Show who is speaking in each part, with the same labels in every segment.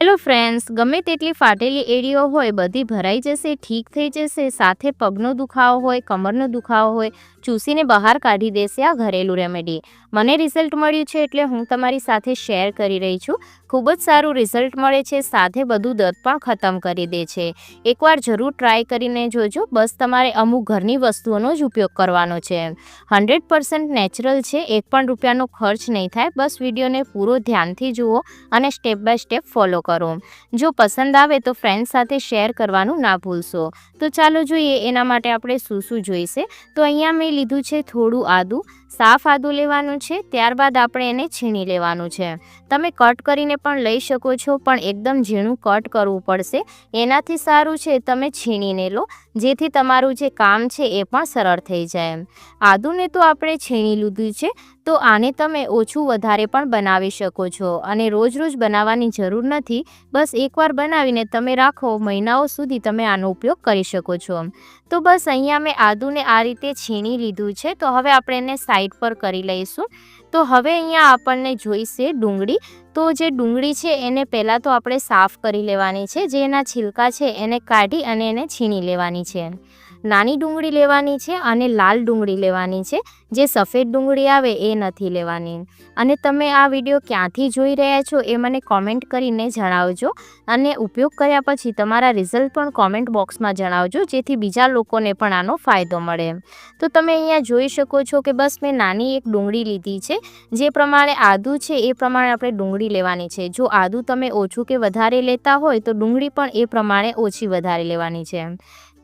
Speaker 1: Hello friends ગમે તેટલી ફાટેલી એડીઓ હોય, બધી ભરાઈ જશે, ઠીક થઈ જશે, સાથે પગનો દુખાવો હોય, કમરનો દુખાવો હોય, ચૂસીને બહાર કાઢી દેશે આ ઘરેલું રેમેડી મને રિઝલ્ટ મળ્યું છે એટલે હું તમારી સાથે શેર કરી રહી છું. ખૂબ જ સારું રિઝલ્ટ મળે છે, સાથે બધું દર્દ પણ ખતમ કરી દે છે. એકવાર જરૂર ટ્રાય કરીને જોજો, બસ તમારે અમુક ઘરની વસ્તુઓનો જ ઉપયોગ કરવાનો છે. હંડ્રેડ પર્સન્ટ નેચરલ છે, એક પણ રૂપિયાનો ખર્ચ નહીં થાય, બસ વિડીયોને પૂરો ધ્યાનથી જુઓ અને સ્ટેપ બાય સ્ટેપ ફોલો કરો. જો પસંદ આવે તો ફ્રેન્ડ સાથે શેર કરવાનું ના ભૂલશો. તો ચાલો જોઈએ એના માટે આપણે શું શું જોઈશે. તો અહીંયા મેં લીધું છે થોડું આદું. સાફ આદું લેવાનું છે, ત્યારબાદ આપણે એને છીણી લેવાનું છે. તમે કટ કરીને પણ લઈ શકો છો, પણ એકદમ ઝીણું કટ કરવું પડશે. એનાથી સારું છે, તમે છીણીને લો, જેથી તમારું જે કામ છે એ પણ સરળ થઈ જાય. આદુને તો આપણે છીણી લીધું છે, તો આને તમે ઓછું વધારે પણ બનાવી શકો છો. અને રોજ રોજ બનાવવાની જરૂર નથી, બસ એકવાર બનાવીને તમે રાખો, મહિનાઓ સુધી તમે આનો ઉપયોગ કરી શકો છો. તો બસ અહીંયા મેં આદુને આ રીતે છીણી લીધું છે, તો હવે આપણે એને સાઈડ પર કરી લઈશું. તો હવે અહીંયા આપણને જોઈશે ડુંગળી. તો જે ડુંગળી છે એને પહેલાં તો આપણે સાફ કરી લેવાની છે. જે એના છિલકા છે એને કાઢી અને એને છીણી લેવાની છે. નાની ડુંગળી લેવાની છે અને લાલ ડુંગળી લેવાની છે. જે સફેદ ડુંગળી આવે એ નથી લેવાની. અને તમે આ વીડિયો ક્યાંથી જોઈ રહ્યા છો એ મને કોમેન્ટ કરીને જણાવજો. અને ઉપયોગ કર્યા પછી તમારા રિઝલ્ટ પણ કોમેન્ટ બોક્સમાં જણાવજો, જેથી બીજા લોકોને પણ આનો ફાયદો મળે. તો તમે અહીંયા જોઈ શકો છો કે બસ મેં નાની એક ડુંગળી લીધી છે. જે પ્રમાણે આદું છે એ પ્રમાણે આપણે ડુંગળી લેવાની છે. જો આદું તમે ઓછું કે વધારે લેતા હોય તો ડુંગળી પણ એ પ્રમાણે ઓછી વધારે લેવાની છે.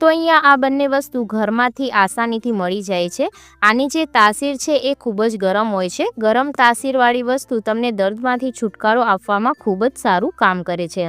Speaker 1: તો અહીંયા આ બંને વસ્તુ ઘરમાંથી આસાનીથી મળી જાય છે. આની જે તાસીર છે એ ખૂબ જ ગરમ હોય છે. ગરમ તાસીરવાળી વસ્તુ તમને દર્દમાંથી છુટકારો આપવામાં ખૂબ જ સારું કામ કરે છે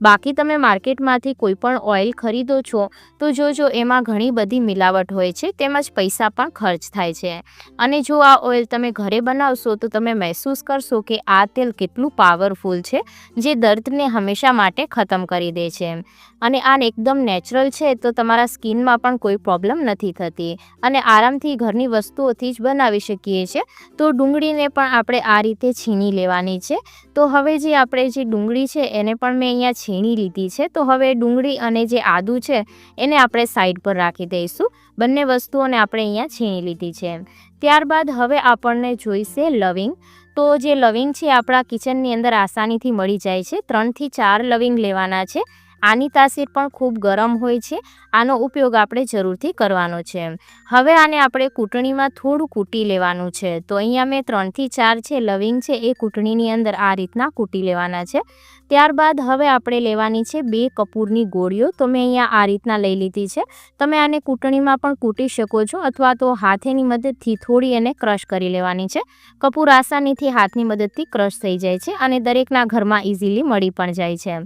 Speaker 1: બાકી તમે માર્કેટમાંથી કોઈ પણ ઓઇલ ખરીદો છો, તો જોજો એમાં ઘણી બધી મિલાવટ હોય છે, તેમજ પૈસા પણ ખર્ચ થાય છે. અને જો આ ઓઇલ તમે ઘરે બનાવશો, તો તમે મહેસૂસ કરશો કે આ તેલ કેટલું પાવરફુલ છે, જે દર્દને હંમેશા માટે ખતમ કરી દે છે અને આ એકદમ નેચરલ છે, તો તમારા સ્કિનમાં પણ કોઈ પ્રોબ્લેમ નથી થતી અને આરામથી ઘરની વસ્તુઓથી જ બનાવી શકીએ છીએ. તો ડુંગળીને પણ આપણે આ રીતે છીણી લેવાની છે. તો હવે જે આપણે જે ડુંગળી છે એને પણ મેં અહીંયા છીણી લીધી છે. તો હવે ડુંગળી અને જે આદું છે એને આપણે સાઈડ પર રાખી દઈશું. બંને વસ્તુઓને આપણે અહીંયા છીણી લીધી છે. ત્યારબાદ હવે આપણને જોઈશે લવિંગ. તો જે લવિંગ છે આપણા કિચનની અંદર આસાનીથી મળી જાય છે. ત્રણથી ચાર લવિંગ લેવાના છે. આની તાસીર પણ ખૂબ ગરમ હોય છે. આનો ઉપયોગ આપણે જરૂરથી કરવાનો છે. હવે આને આપણે કૂટણીમાં થોડું કૂટી લેવાનું છે. તો અહીંયા મેં ત્રણથી ચાર છે લવિંગ છે એ કૂટણીની અંદર આ રીતના કૂટી લેવાના છે. ત્યારબાદ હવે આપણે લેવાની છે બે કપૂરની ગોળીઓ. તો મેં અહીંયા આ રીતના લઈ લીધી છે. તમે આને કૂટણીમાં પણ કૂટી શકો છો અથવા તો હાથેની મદદથી થોડી એને ક્રશ કરી લેવાની છે. કપૂર આસાનીથી હાથની મદદથી ક્રશ થઈ જાય છે અને દરેકના ઘરમાં ઇઝીલી મળી પણ જાય છે.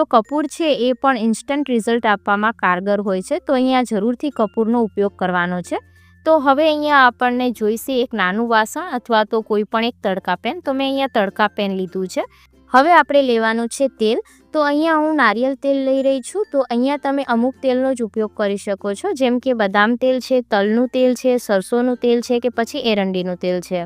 Speaker 1: તો કપૂર છે એ પણ ઇન્સ્ટન્ટ રિઝલ્ટ આપવામાં કારગર હોય છે. તો અહીંયા જરૂરથી કપૂરનો ઉપયોગ કરવાનો છે. તો હવે અહીંયા આપણને જોઈશે એક નાનું વાસણ અથવા તો કોઈ પણ એક તડકા પેન. તો મેં અહીંયા તડકા પેન લીધું છે. હવે આપણે લેવાનું છે તેલ. તો અહીંયા હું નારિયેલ તેલ લઈ રહી છું. તો અહીંયા તમે અમુક તેલનો જ ઉપયોગ કરી શકો છો. જેમ કે બદામ તેલ છે, તલનું તેલ છે, સરસોનું તેલ છે કે પછી એરંડીનું તેલ છે.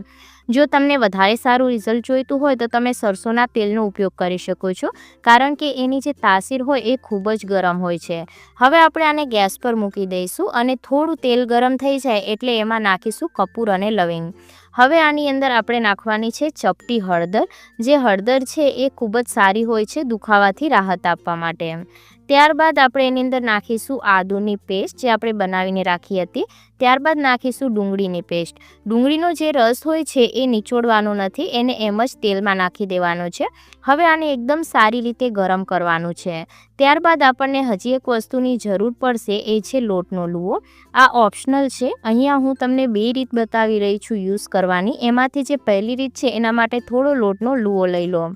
Speaker 1: જો તમને વધારે સારું રિઝલ્ટ જોઈતું હોય તો તમે સરસોના તેલનો ઉપયોગ કરી શકો છો. કારણ કે એની જે તાસીર હોય એ ખૂબ જ ગરમ હોય છે. હવે આપણે આને ગેસ પર મૂકી દઈશું અને થોડું તેલ ગરમ થઈ જાય એટલે એમાં નાખીશું કપૂર અને લવિંગ. હવે આની અંદર આપણે નાખવાની છે ચપટી હળદર. જે હળદર છે એ ખૂબ જ સારી હોય છે દુખાવાથી રાહત આપવા માટે. ત્યારબાદ આપણે એની અંદર નાખીશું આદુની પેસ્ટ જે આપણે બનાવીને રાખી હતી. ત્યારબાદ નાખીશું ડુંગળીની પેસ્ટ. ડુંગળીનો જે રસ હોય છે એ નિચોડવાનો નથી, એને એમ જ તેલમાં નાખી દેવાનો છે. હવે આને એકદમ સારી રીતે ગરમ કરવાનું છે. ત્યારબાદ આપણને હજી એક વસ્તુની જરૂર પડશે એ છે લોટનો લુવો. આ ઓપ્શનલ છે. અહીંયા હું તમને બે રીત બતાવી રહી છું યુઝ કરવાની. એમાંથી જે પહેલી રીત છે એના માટે થોડો લોટનો લુવો લઈ લો.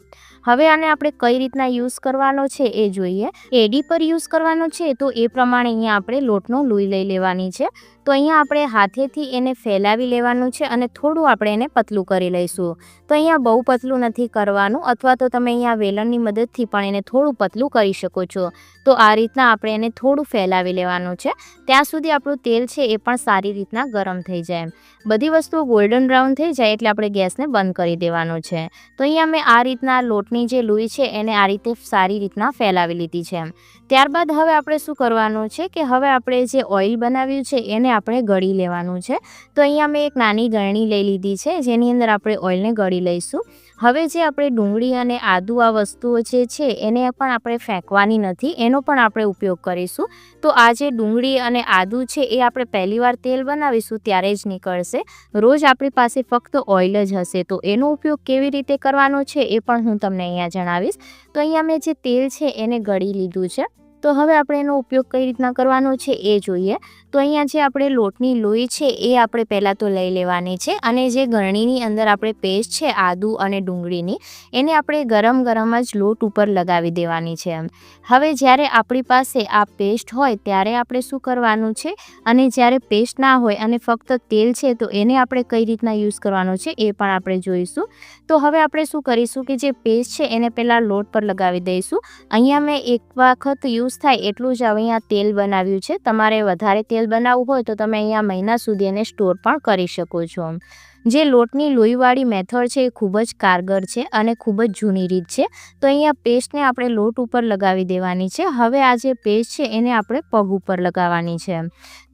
Speaker 1: હવે આને આપણે કઈ રીતના યુઝ કરવાનો છે એ જોઈએ. એડી પર યુઝ કરવાનો છે તો એ પ્રમાણે અહીંયા આપણે લોટનો લોહી લઈ લેવાની છે. તો અહીંયા આપણે હાથેથી એને ફેલાવી લેવાનું છે અને થોડું આપણે એને પતલું કરી લઈશું. તો અહીંયા બહુ પતલું નથી કરવાનું અથવા તો તમે અહીંયા વેલણની મદદથી પણ એને થોડું પતલું કરી શકો છો. તો આ રીતના આપણે એને થોડું ફેલાવી લેવાનું છે. ત્યાં સુધી આપણું તેલ છે એ પણ સારી રીતના ગરમ થઈ જાય બધી વસ્તુઓ ગોલ્ડન બ્રાઉન થઈ જાય એટલે આપણે ગેસને બંધ કરી દેવાનું છે. તો અહીંયા મેં આ રીતના લોટની જે લોહી છે એને આ રીતે સારી રીતના ફેલાવી લીધી છે ત્યારબાદ હવે આપણે શું કરવાનું છે કે હવે આપણે જે ઓઇલ બનાવ્યું છે એને આપણે ગળી લેવાનું છે. તો અહીંયા મેં એક નાની ગળણી લઈ લીધી છે, જેની અંદર આપણે ઓઇલને ગળી લઈશું. હવે જે આપણે ડુંગળી અને આદુ આ વસ્તુઓ જે છે, એને પણ આપણે ફેંકવાની નથી, એનો પણ આપણે ઉપયોગ કરીશું. તો આ જે ડુંગળી અને આદુ છે, એ આપણે પહેલીવાર તેલ બનાવીશું, ત્યારે જ નીકળશે. રોજ આપણી પાસે ફક્ત ઓઇલ જ હશે, તો એનો ઉપયોગ કેવી રીતે કરવાનો છે, એ પણ હું તમને અહીંયા જણાવીશ. તો અહીંયા મેં જે તેલ છે, એને ગળી લીધું છે. તો હવે આપણે એનો ઉપયોગ કઈ રીતના કરવાનો છે એ જોઈએ. તો અહીંયા જે આપણે લોટની લોહી છે એ આપણે પહેલાં તો લઈ લેવાની છે અને જે ગરણીની અંદર આપણે પેસ્ટ છે આદુ અને ડુંગળીની, એને આપણે ગરમ ગરમ જ લોટ ઉપર લગાવી દેવાની છે એમ. હવે જ્યારે આપણી પાસે આ પેસ્ટ હોય ત્યારે આપણે શું કરવાનું છે? અને જ્યારે પેસ્ટ ના હોય અને ફક્ત તેલ છે તો એને આપણે કઈ રીતના યુઝ કરવાનો છે એ પણ આપણે જોઈશું. તો હવે આપણે શું કરીશું કે જે પેસ્ટ છે એને પહેલાં લોટ પર લગાવી દઈશું. અહીંયા મેં એક વખત યુઝ થાય એટલું જ અહીંયા તેલ બનાવ્યું છે. તમારે વધારે તેલ બનાવવું હોય તો તમે અહીંયા મહિના સુધી એને સ્ટોર પણ કરી શકો છો. જે લોટની લોહીવાળી મેથડ છે એ ખૂબ જ કારગર છે અને ખૂબ જ જૂની રીત છે. તો અહીંયા પેસ્ટને આપણે લોટ ઉપર લગાવી દેવાની છે. હવે આ જે પેસ્ટ છે એને આપણે પગ ઉપર લગાવવાની છે.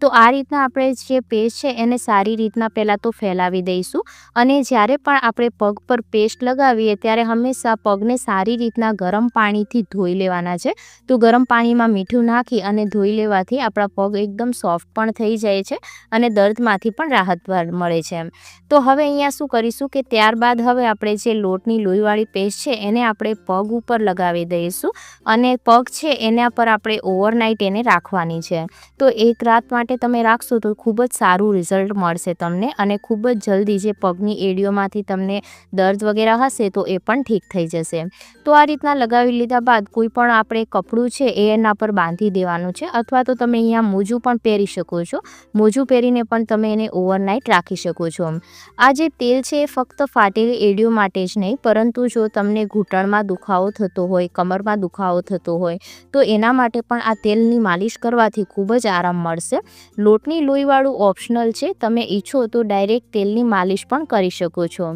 Speaker 1: તો આ રીતના આપણે જે પેસ્ટ છે એને સારી રીતના પહેલાં તો ફેલાવી દઈશું અને જ્યારે પણ આપણે પગ પર પેસ્ટ લગાવીએ ત્યારે હંમેશા પગને સારી રીતના ગરમ પાણીથી ધોઈ લેવાના છે. તો ગરમ પાણીમાં મીઠું નાખી અને ધોઈ લેવાથી આપણા પગ એકદમ સોફ્ટ પણ થઈ જાય છે અને દર્દમાંથી પણ રાહત મળે છે. તો હવે અહીંયા શું કરીશું કે ત્યારબાદ હવે આપણે જે લોટની લોહીવાળી પેસ્ટ છે એને આપણે પગ ઉપર લગાવી દઈશું અને પગ છે એના પર આપણે ઓવરનાઇટ એને રાખવાની છે. તો એક રાત માટે તમે રાખશો તો ખૂબ જ સારું રિઝલ્ટ મળશે તમને અને ખૂબ જ જલ્દી જે પગની એડીઓમાંથી તમને દર્દ વગેરે હશે તો એ પણ ઠીક થઈ જશે. તો આ રીતના લગાવી લીધા બાદ કોઈ પણ આપણે કપડું છે એ એના પર બાંધી દેવાનું છે અથવા તો તમે અહીંયા મોજું પણ પહેરી શકો છો. મોજું પહેરીને પણ તમે એને ઓવરનાઇટ રાખી શકો છો. આ જે તેલ છે એ ફક્ત ફાટેલી એડીઓ માટે જ નહીં, પરંતુ જો તમને ઘૂંટણમાં દુખાવો થતો હોય, કમરમાં દુખાવો થતો હોય, તો એના માટે પણ આ તેલની માલિશ કરવાથી ખૂબ જ આરામ મળશે. લોટની લોહીવાળું ઓપ્શનલ છે, તમે ઈચ્છો તો ડાયરેક્ટ તેલની માલિશ પણ કરી શકો છો.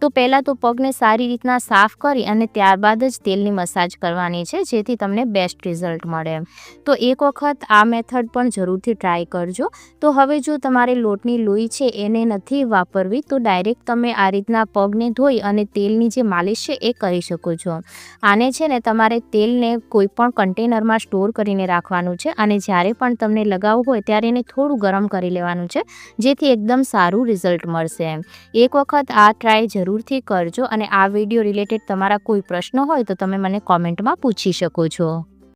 Speaker 1: તો પહેલાં તો પગને સારી રીતના સાફ કરી અને ત્યારબાદ જ તેલની મસાજ કરવાની છે, જેથી તમને બેસ્ટ રિઝલ્ટ મળે. તો એક વખત આ મેથડ પણ જરૂરથી ટ્રાય કરજો. તો હવે જો તમારે લોટની લોહી છે, એને નથી વાપરવી, તો ડાયરેક્ટ તમે આ રીતના પગને ધોઈ અને તેલની જે માલિશ છે, એ કરી શકો છો. આને છે ને તમારે તેલને કોઈપણ કન્ટેનરમાં સ્ટોર કરીને રાખવાનું છે અને જ્યારે પણ તમને લગાવવું હોય, ત્યારે એને થોડું ગરમ કરી લેવાનું છે, જેથી એકદમ સારું રિઝલ્ટ મળશે. એક વખત આ ટ્રાય જરૂર જરૂરથી કરજો અને આ વીડિયો રિલેટેડ તમારા કોઈ પ્રશ્ન હોય તો તમે મને કોમેન્ટમાં પૂછી શકો છો.